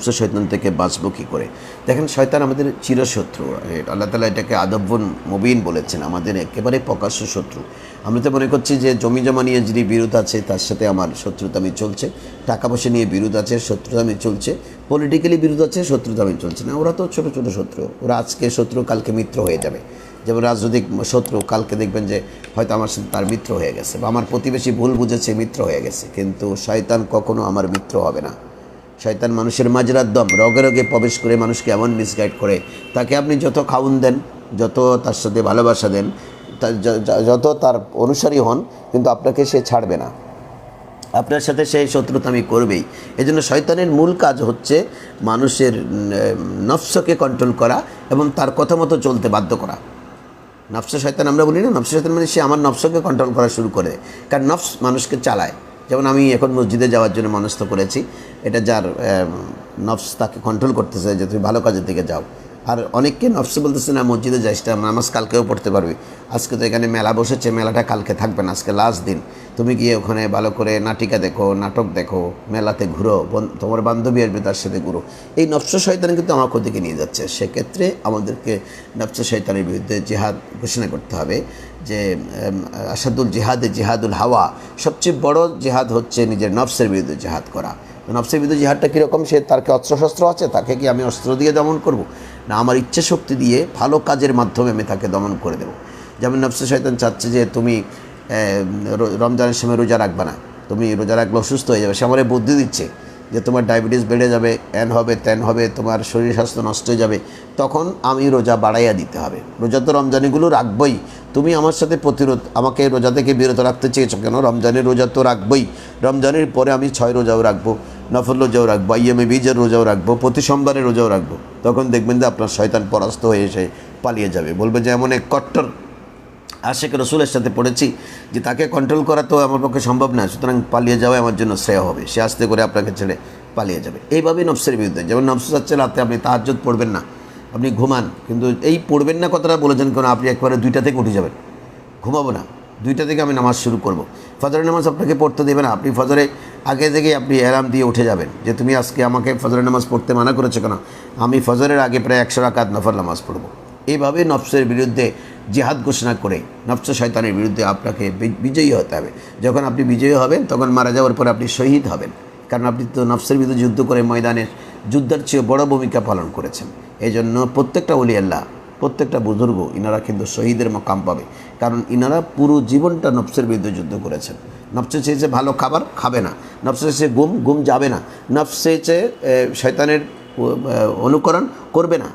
নফস শৈতান থেকে বাঁচবো কী করে? দেখেন, শয়তান আমাদের চিরশত্রু। আল্লাহ তালা এটাকে আদব্বন মুবিন বলেছেন, আমাদের একেবারে প্রকাশ্য শত্রু। আমরা তো মনে করছি যে জমি জমা নিয়ে যিনি বিরোধ আছে, তার সাথে আমার শত্রুতামি চলছে। টাকা পয়সা নিয়ে বিরোধ আছে, শত্রুতামি চলছে। পলিটিক্যালি বিরোধ আছে, শত্রুতামি চলছে। না, ওরা তো ছোট ছোট শত্রু। ওরা আজকে শত্রু, কালকে মিত্র হয়ে যাবে। যেমন রাজনৈতিক শত্রু, কালকে দেখবেন যে হয়তো আমার সাথে তার মিত্র হয়ে গেছে বা আমার প্রতিবেশী ভুল বুঝেছে, মিত্র হয়ে গেছে। কিন্তু শয়তান কখনো আমার মিত্র হবে না। শয়তান মানুষের মাজরার দম, রগে রগে প্রবেশ করে মানুষকে এমন মিসগাইড করে। তাকে আপনি যত খাউন দেন, যত তার সাথে ভালোবাসা দেন যত তার অনুসারী হন, কিন্তু আপনাকে সে ছাড়বে না। আপনার সাথে সেই শত্রুতা আমি করবেই। এই জন্য শয়তানের মূল কাজ হচ্ছে মানুষের নফসকে কন্ট্রোল করা এবং তার কথা মতো চলতে বাধ্য করা। নফস শয়তান আমরা বলি না, নফস শয়তান মানে সে আমার নফসকে কন্ট্রোল করা শুরু করে। কারণ নফস মানুষকে চালায়। যেমন আমি এখন মসজিদে যাওয়ার জন্য মনস্থ করেছি। এটা যার নফস তাকে কন্ট্রোল করতেছে যে, তুমি ভালো কাজের দিকে যাও। আর অনেককে নফস বলতেছে, না, মসজিদে যাইস নামাজ কালকেও পড়তে পারবি। আজকে তো এখানে মেলা বসেছে, মেলাটা কালকে থাকবে না, আজকে লাস্ট দিন। তুমি গিয়ে ওখানে ভালো করে নাটিকা দেখো, নাটক দেখো, মেলাতে ঘুরো তোমার বান্ধবী আসবে তার সাথে ঘুরো। এই নফস শয়তান কিন্তু আমার ক্ষতিকে নিয়ে যাচ্ছে। সেক্ষেত্রে আমাদেরকে নফস শয়তানের বিরুদ্ধে জেহাদ ঘোষণা করতে হবে যে আসাদুল জেহাদে জেহাদুল হাওয়া সবচেয়ে বড় জেহাদ হচ্ছে নিজের নফসের বিরুদ্ধে জেহাদ করা। নফসের বিরুদ্ধে জেহাদটা কীরকম? সে তার কি অস্ত্রশস্ত্র আছে? তাকে কি আমি অস্ত্র দিয়ে দমন করব? না, আমার ইচ্ছে শক্তি দিয়ে ভালো কাজের মাধ্যমে আমি তাকে দমন করে দেবো। যেমন নফসে শয়তান চাচ্ছে যে, তুমি রমজানের সময় রোজা রাখবে না। তুমি রোজা রাখলে অসুস্থ হয়ে যাবে। সে আমার বুদ্ধি দিচ্ছে যে, তোমার ডায়াবেটিস বেড়ে যাবে, এন হবে ত্যান হবে, তোমার শরীর স্বাস্থ্য নষ্ট হয়ে যাবে। তখন আমি রোজা বাড়াইয়া দিতে হবে। রোজা তো রমজানিগুলো রাখবই। তুমি আমার সাথে প্রতিরোধ, আমাকে রোজা থেকে বিরত রাখতে চেয়েছো কেন? রমজানের রোজা তো রাখবই। রমজানের পরে আমি ছয় রোজাও রাখব। নফল রোজাও রাখব আইএমএ বীজের রোজাও রাখব, প্রতি সোমবারে রোজাও রাখব। তখন দেখবেন যে আপনার শয়তান পরাস্ত হয়ে এসে পালিয়ে যাবে। বলবে যে এমন এক কট্টর আশেখ রসুলের সাথে পড়েছি যে তাকে কন্ট্রোল করা তো আমার পক্ষে সম্ভব না, সুতরাং পালিয়ে যাওয়া আমার জন্য শ্রেয় হবে। সে আস্তে করে আপনাকে ছেড়ে পালিয়ে যাবে। এইভাবেই নফসের বিরুদ্ধে। যেমন নফস যাচ্ছে রাতে আপনি তাহাজ্জত পড়বেন না, আপনি ঘুমান, কিন্তু এই পড়বেন না কথাটা বলেছেন কেন আপনি একবারে দুইটা থেকে উঠে যাবেন। ঘুমাবো না, দুইটা থেকে আমি নামাজ শুরু করব। ফজরের নামাজ আপনাকে পড়তে দেবে না, আপনি ফজরে আগে থেকেই আপনি অ্যালার্ম দিয়ে উঠে যাবেন যে তুমি আজকে আমাকে ফজরের নামাজ পড়তে মানা করেছ কেন? আমি ফজরের আগে প্রায় একশো রাকাত নফর নামাজ পড়ব। এইভাবে নফসের বিরুদ্ধে জিহাদ ঘোষণা করে নফস শয়তানের বিরুদ্ধে আপনাকে বিজয়ী হতে হবে। যখন আপনি বিজয়ী হবেন, তখন মারা যাওয়ার পর আপনি শহীদ হবেন। কারণ আপনি তো নফসের বিরুদ্ধে যুদ্ধ করে ময়দানের যুদ্ধের চেয়ে বড় ভূমিকা পালন করেছেন। এই জন্য প্রত্যেকটা অলি আল্লাহ প্রত্যেকটা বুজুর্গ ইনারা কিন্তু শহীদের মকাম পাবে। কারণ ইনারা পুরো জীবনটা নফসের বিরুদ্ধে যুদ্ধ করেছেন। নফসে চেয়েছে ভালো খাবার খাবে না নফসে চেয়েছে গুম গুম যাবে না নফসে চেয়ে এ, শয়তানের অনুকরণ করবে না।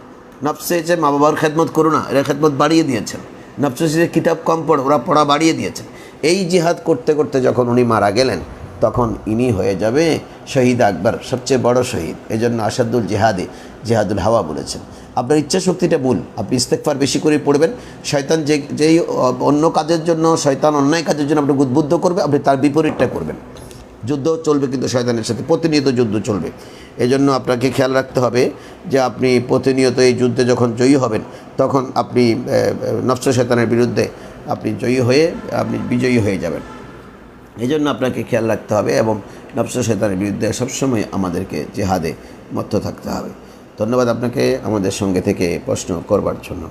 নফসে চেয়ে মা বাবার খেদমত করো না এরা খেদমত বাড়িয়ে দিয়েছেন। নফসে চেয়ে কিতাব কম পড়ো ওরা পড়া বাড়িয়ে দিয়েছেন। এই জিহাদ করতে করতে যখন উনি মারা গেলেন তখন ইনি হয়ে যাবে শহীদ আকবর, সবচেয়ে বড় শহীদ। এই জন্য আসাদুল জেহাদে, জেহাদুল হাওয়া বলেছেন। আপনার ইচ্ছা শক্তিটা ভুল। আপনি ইস্তেকফার বেশি করে পড়বেন। শয়তান যে, যেই অন্য কাজের জন্য, শয়তান অন্যায় কাজের জন্য আপনি উদ্বুদ্ধ করবে, আপনি তার বিপরীতটা করবেন। যুদ্ধ চলবে কিন্তু শয়তানের সাথে, প্রতিনিয়ত যুদ্ধ চলবে। এই জন্য আপনাকে খেয়াল রাখতে হবে যে আপনি প্রতিনিয়ত এই যুদ্ধে যখন জয়ী হবেন, তখন আপনি নফস শয়তানের বিরুদ্ধে আপনি জয়ী হয়ে, আপনি বিজয়ী হয়ে যাবেন। এই জন্য আপনাকে খেয়াল রাখতে হবে এবং নফস শেতানের বিরুদ্ধে সবসময় আমাদেরকে জেহাদে মত্ত থাকতে হবে। ধন্যবাদ আপনাকে আমাদের সঙ্গে থেকে প্রশ্ন করবার জন্য।